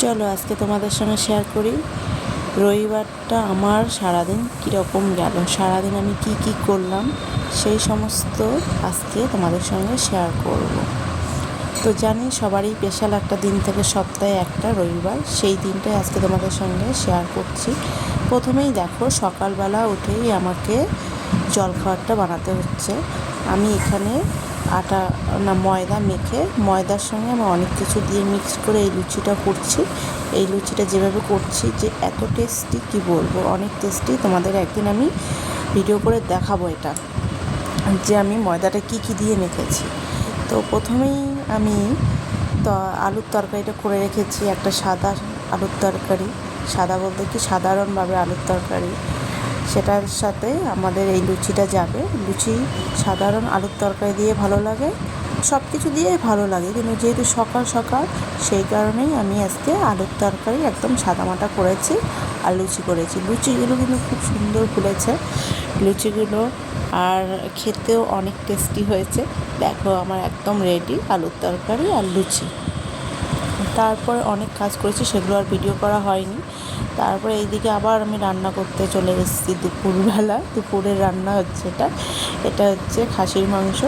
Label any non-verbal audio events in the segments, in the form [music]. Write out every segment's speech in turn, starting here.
চলো আজকে তোমাদের সঙ্গে শেয়ার করি। রবিবারটা আমার সারাদিন কীরকম গেল? সারাদিন আমি কি কি করলাম? সেই সমস্ত আজকে তোমাদের সঙ্গে শেয়ার করব। তো জানি সবারই স্পেশাল একটা দিন থেকে সপ্তাহে একটা রবিবার। সেই দিনটাই আজকে তোমাদের সঙ্গে শেয়ার করছি। প্রথমেই দেখো, সকালবেলা উঠেই আমাকে জলখাবারটা বানাতে হচ্ছে। আমি এখানে আটা, না, ময়দা মেখে, ময়দার সঙ্গে আমি অনেক কিছু দিয়ে মিক্স করে এই লুচিটা করছি। এই লুচিটা যেভাবে করছি যে এত টেস্টি কি বলব? অনেক টেস্টি তোমাদের একদিন আমি ভিডিও করে দেখাবো এটা, যে আমি ময়দাটা কি কি দিয়ে মেখেছি। তো প্রথমেই আমি তো, আলুর তরকারিটা করে রেখেছি একটা সাদা আলুর তরকারি। সাদা বলতে কি সাধারণভাবে আলুর তরকারি। সেটার সাথে আমাদের এই লুচিটা যাবে। লুচি সাধারণ আলুর তরকারি দিয়ে ভালো লাগে। সব কিছু দিয়েই ভালো লাগে, কিন্তু যেহেতু সকাল সকাল, সেই কারণেই আমি আজকে আলুর তরকারি একদম সাদামাটা করেছি আর লুচি করেছি। লুচিগুলো কিন্তু খুব সুন্দর ফুলেছে। লুচিগুলো আর খেতেও অনেক টেস্টি হয়েছে। দেখো আমার একদম রেডি আলুর তরকারি আর লুচি। তারপরে অনেক কাজ করেছি, সেগুলো আর ভিডিও করা হয়নি। তারপরে এইদিকে আবার আমি রান্না করতে চলে এসেছি দুপুরবেলা। দুপুরের রান্না হচ্ছে এটা। এটা হচ্ছে খাসির মাংস।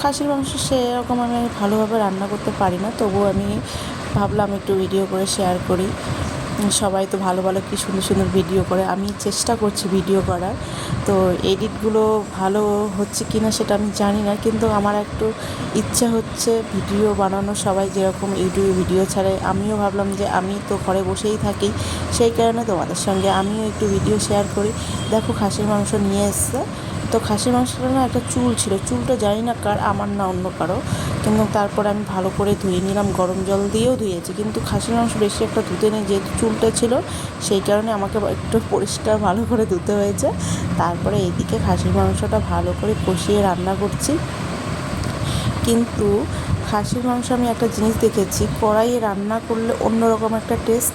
খাসির মাংস সেরকম আমি ভালোভাবে রান্না করতে পারি না, তবুও আমি ভাবলাম একটু ভিডিও করে শেয়ার করি। সবাই তো ভালো ভালো কি সুন্দর সুন্দর ভিডিও করে। আমি চেষ্টা করছি ভিডিও করার। তো এডিটগুলো ভালো হচ্ছে কি না সেটা আমি জানি না, কিন্তু আমার একটু ইচ্ছা হচ্ছে ভিডিও বানানো। সবাই যেরকম ইউটিউবে ভিডিও ছাড়ে, আমিও ভাবলাম যে আমি তো ঘরে বসেই থাকি, সেই কারণে তোমাদের সঙ্গে আমিও একটু ভিডিও শেয়ার করি। দেখো খাসির মাংস নিয়ে এসছে। তো খাসির মাংসটা না একটা চুল ছিল। চুলটা জানি না কার, আমার না অন্য কারও। কিন্তু তারপর আমি ভালো করে ধুয়ে নিলাম, গরম জল দিয়েও ধুয়েছি। কিন্তু খাসির মাংস বেশি একটা ধুতে নেই, যেহেতু চুলটা ছিল, সেই কারণে আমাকে একটু পরিষ্কার ভালো করে ধুতে হয়েছে। তারপরে এদিকে খাসির মাংসটা ভালো করে কষিয়ে রান্না করছি। কিন্তু খাসির মাংস আমি একটা জিনিস দেখেছি, কড়াইয়ে রান্না করলে অন্যরকম একটা টেস্ট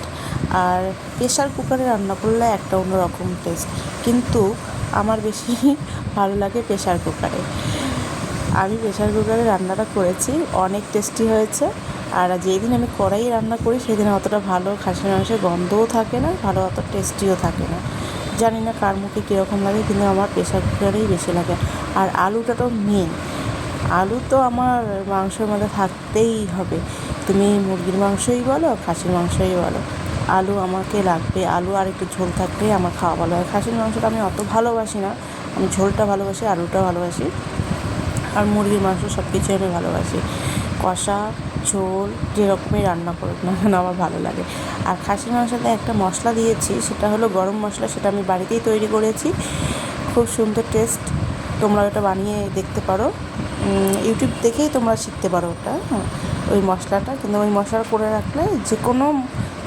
আর প্রেশার কুকারে রান্না করলে একটা অন্যরকম টেস্ট কিন্তু আমার বেশি [laughs] ভালো লাগে প্রেশার কুকারে আমি প্রেশার কুকারে রান্নাটা করেছি, অনেক টেস্টি হয়েছে। আর যেদিন আমি কড়াই রান্না করি, সেদিন অতটা ভালো খাসির মাংসের গন্ধও থাকে না, ভালো অত টেস্টিও থাকে না। জানি না কার মুখে কীরকম লাগে, কিন্তু আমার প্রেশার কুকারেই বেশি লাগে। আর আলুটা তো মেন আলু তো আমার মাংসের মধ্যে থাকতেই হবে। তুমি মুরগির মাংসই বলো, খাসির মাংসই বলো। আলু আমাকে লাগবে, আলু আর একটু ঝোল থাকলেই আমার খাওয়া ভালো হয়। খাসির মাংসটা আমি অত ভালোবাসি না, আমি ঝোলটা ভালোবাসি, আলুটা ভালোবাসি। আর মুরগির মাংস সব কিছুই আমি ভালোবাসি। কষা, ঝোল যেরকমই রান্না করুক না কেন আমার ভালো লাগে। আর খাসির মাংসতে একটা মশলা দিয়েছি, সেটা হলো গরম মশলা, সেটা আমি বাড়িতেই তৈরি করেছি। খুব সুন্দর টেস্ট তোমরা ওটা বানিয়ে দেখতে পারো। ইউটিউব দেখেই তোমরা শিখতে পারো ওটা হ্যাঁ। ওই মশলাটা, কিন্তু ওই মশলা করে রাখলে যে কোনো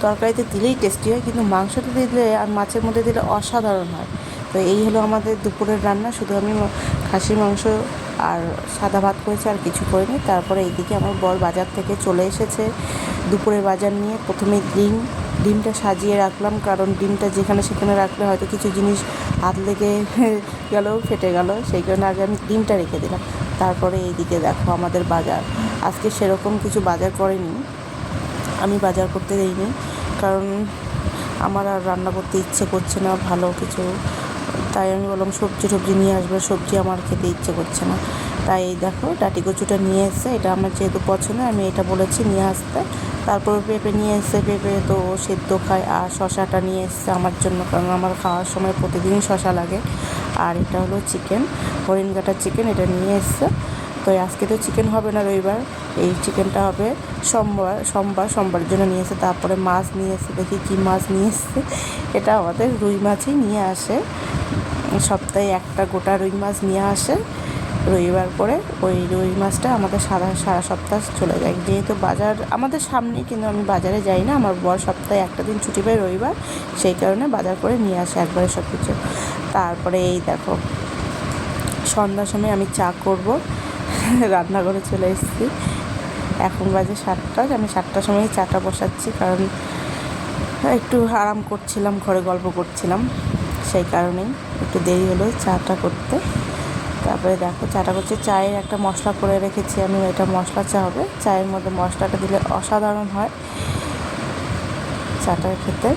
তরকারিতে দিলেই টেস্টি হয়, কিন্তু মাংসতে দিলে আর মাছের মধ্যে দিলে অসাধারণ হয়। তো এই হলো আমাদের দুপুরের রান্না, শুধু আমি খাসির মাংস আর সাদা ভাত করেছি আর কিছু করিনি। তারপরে এইদিকে আমার বর বাজার থেকে চলে এসেছে দুপুরের বাজার নিয়ে। প্রথমে ডিম, ডিমটা সাজিয়ে রাখলাম, কারণ ডিমটা যেখানে সেখানে রাখলে হয়তো কিছু জিনিস হাত লেগে [laughs] গেলেও ফেটে গেল, সেই কারণে আগে আমি ডিমটা রেখে দিলাম। তারপরে এইদিকে দেখো আমাদের বাজার। আজকে সেরকম কিছু বাজার করেনি। আমি বাজার করতে দিইনি। কারণ আমার আর রান্না করতে ইচ্ছে করছে না, ভালো কিছু। তাই আমি বললাম, সবজি টবজি নিয়ে আসবে, সবজি আমার খেতে ইচ্ছে করছে না। তাই এই দেখো, ডাটি কচুটা নিয়ে এসে, এটা আমার যেহেতু পছন্দ, আমি এটা বলেছি নিয়ে আসতে। তারপর পেঁপে নিয়ে এসে, পেঁপে তো সেদ্ধ খায়, আর শশাটা নিয়ে এসছে আমার জন্য, কারণ আমার খাওয়ার সময় প্রতিদিনই শশা লাগে। আর এটা হলো চিকেন হরিণ কাটার চিকেন, এটা নিয়ে এসছে। তো আজকে তো চিকেন হবে না রবিবার। এই চিকেনটা হবে সোমবার সোমবার, সোমবারের জন্য নিয়ে এসে তারপরে মাছ নিয়ে এসে দেখি কী মাছ নিয়ে এসছে। এটা আমাদের রুই মাছই নিয়ে আসে। সপ্তাহে একটা গোটা রুই মাছ নিয়ে আসে। রবিবার করে ওই রুই মাছটা আমাদের সারা সারা সপ্তাহ চলে যায়। যেহেতু বাজার আমাদের সামনে কিন্তু আমি বাজারে যাই না, আমার বর সপ্তাহে একটা দিন ছুটি পাই রবিবার, সেই কারণে বাজার করে নিয়ে আসে একবারে সব কিছু তারপরে এই দেখো, সন্ধ্যার সময় আমি চা করব। রান্নাঘরে চলে এসেছি। এখন বাজে সাতটা, আমি সাতটার সময় চাটা বসাচ্ছি কারণ একটু আরাম করছিলাম, ঘরে গল্প করছিলাম। সেই কারণেই একটু দেরি হলো চাটা করতে। তারপরে দেখো, চাটা করছি, চায়ের একটা মশলা করে রেখেছি আমি, এটা মশলা চা হবে। চায়ের মধ্যে মশলাটা দিলে অসাধারণ হয় চাটা খেতে।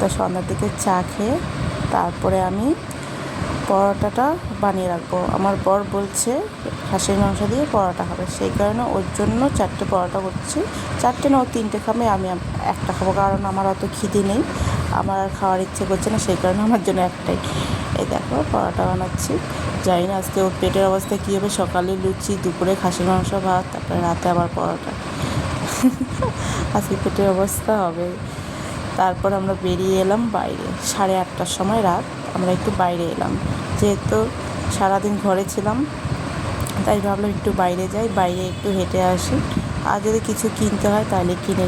তো সন্ধ্যার দিকে চা খেয়ে তারপরে আমি পরোটাটা বানিয়ে রাখব। আমার বর বলছে খাসির মাংস দিয়ে পরোটা খাবে। সেই কারণে ওর জন্য চারটে পরোটা করছি। চারটে না, ও তিনটে খাবে আমি একটা খাব। কারণ আমার অত খিদে নেই। আমার আর খাওয়ার ইচ্ছে করছে না, সেই কারণে আমার জন্য একটাই। এই দেখো, পরোটা বানাচ্ছি। জানি না আজকে ওর পেটের অবস্থা কী হবে। সকালে লুচি, দুপুরে খাসির মাংস, ভাত, তারপরে রাতে আবার পরোটা। আজকে পেটের অবস্থা হবে। তারপর আমরা বেরিয়ে এলাম বাইরে। সাড়ে আটটার সময় রাত। আমরা একটু বাইরে এলাম। যেহেতু সারাদিন ঘরে ছিলাম, তাই ভাবলাম একটু বাইরে যাই, বাইরে একটু হেঁটে আসি। আর যদি কিছু কিনতে হয় তাহলে কিনে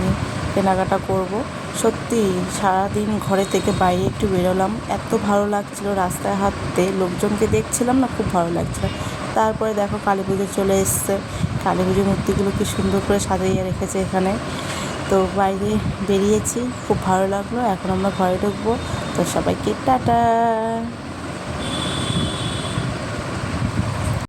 কেনাকাটা করব। সত্যি, সারাদিন ঘরে থেকে বাইরে একটু বেরোলাম। এত ভালো লাগছিল রাস্তায় হাঁটতে, লোকজনকে দেখছিলাম না, খুব ভালো লাগছিল। তারপরে দেখো কালী পুজো চলে এসছে। কালী পুজোর মূর্তিগুলো কি সুন্দর করে সাজিয়ে রেখেছে এখানে। তো বাইরে বেরিয়েছি, খুব ভালো লাগল। এখন আমরা ঘরে ঢুকবো। তো সবাইকে টাটা!